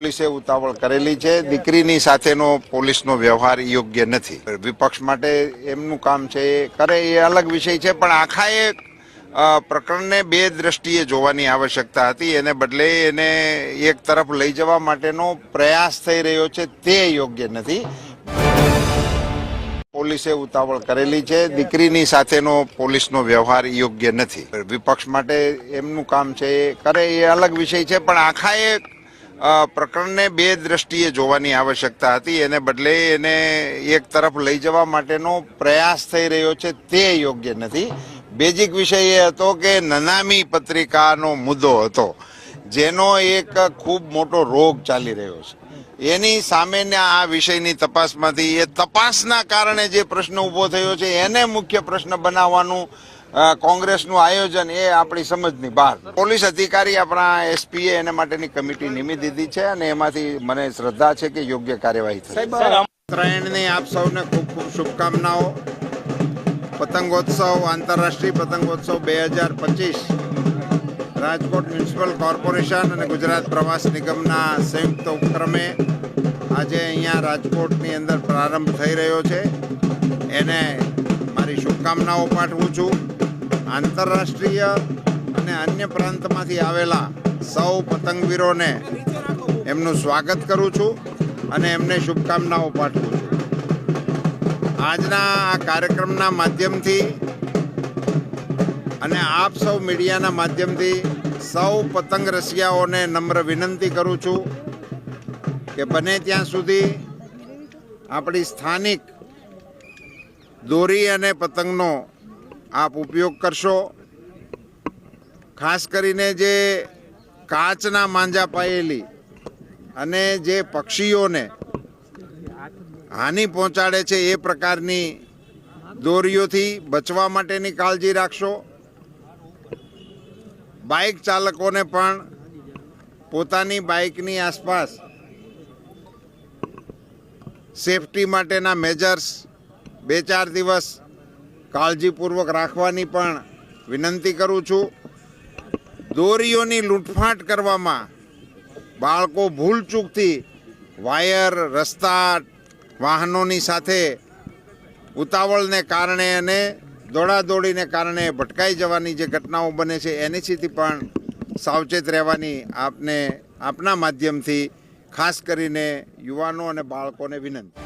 પોલીસે ઉતાવળ કરેલી છે. દીકરીની સાથેનો પોલીસનો વ્યવહાર યોગ્ય નથી. વિપક્ષ માટે એમનું કામ છે એ કરે એ અલગ વિષય છે પણ આખા એ પ્રકરણને બે દ્રષ્ટિએ જોવાની આવશ્યકતા હતી. એને બદલે એને એક તરફ લઈ જવા માટેનો પ્રયાસ થઈ રહ્યો છે તે યોગ્ય નથી. પોલીસે ઉતાવળ કરેલી છે. દીકરીની સાથેનો પોલીસનો વ્યવહાર યોગ્ય નથી. વિપક્ષ માટે એમનું કામ છે એ કરે એ અલગ વિષય છે પણ આખા એ અ, પ્રકરણને બે દ્રષ્ટિએ જોવાની આવશ્યકતા હતી. એને બદલે એને એક તરફ લઈ જવા માટેનો પ્રયાસ થઈ રહ્યો છે તે યોગ્ય નથી. બેઝિક વિષય એ હતો કે નનામી પત્રિકાનો મુદ્દો હતો, જેનો એક ખૂબ મોટો રોગ ચાલી રહ્યો છે. એની સામેના આ વિષયની તપાસમાંથી એ તપાસના કારણે જે પ્રશ્ન ઊભો થયો છે, એને મુખ્ય પ્રશ્ન બનાવવાનું કોંગ્રેસનું આયોજન એ આપણી સમજની બહાર. પોલીસ અધિકારી આપણા એસપીએ એને માટેની કમિટી નિમી દીધી છે અને એમાંથી મને શ્રદ્ધા છે કે યોગ્ય કાર્યવાહી થશે. ઉત્તરાયણની આપ સૌને ખૂબ ખૂબ શુભકામનાઓ. પતંગોત્સવ, આંતરરાષ્ટ્રીય પતંગોત્સવ બે હજાર પચીસ. રાજકોટ મ્યુનિસિપલ કોર્પોરેશન અને ગુજરાત પ્રવાસ નિગમના સંયુક્ત ઉપક્રમે આજે અહીંયા રાજકોટની અંદર પ્રારંભ થઈ રહ્યો છે. એને મારી શુભકામનાઓ પાઠવું છું. આંતરરાષ્ટ્રીય અને અન્ય પ્રાંતમાંથી આવેલા સૌ પતંગવીરોને એમનું સ્વાગત કરું છું અને એમને શુભકામનાઓ પાઠવું છું. આજના આ કાર્યક્રમના માધ્યમથી અને આપ સૌ મીડિયાના માધ્યમથી સૌ પતંગ રસિયાઓને નમ્ર વિનંતી કરું છું કે બને ત્યાં સુધી આપણી સ્થાનિક દોરી અને પતંગનો આપ ઉપયોગ કરશો. ખાસ કરીને જે કાચના માંજા પાયેલી અને જે પક્ષીઓને હાનિ પહોંચાડે છે એ પ્રકારની દોરીઓથી બચવા માટેની કાળજી રાખશો. બાઇક ચાલકોને પણ પોતાની બાઇકની આસપાસ સેફટી માટેના મેજર્સ બે ચાર દિવસ કાળજીપૂર્વક રાખવાની પણ વિનંતી કરું છું. દોરીઓની લૂંટફાટ કરવામાં બાળકો ભૂલચૂકથી વાયર, રસ્તા, વાહનોની સાથે ઉતાવળને કારણે અને દોડાદોડીને કારણે ભટકાઈ જવાની જે ઘટનાઓ બને છે એનીથી પણ સાવચેત રહેવાની આપને, આપના માધ્યમથી ખાસ કરીને યુવાનો અને બાળકોને વિનંતી.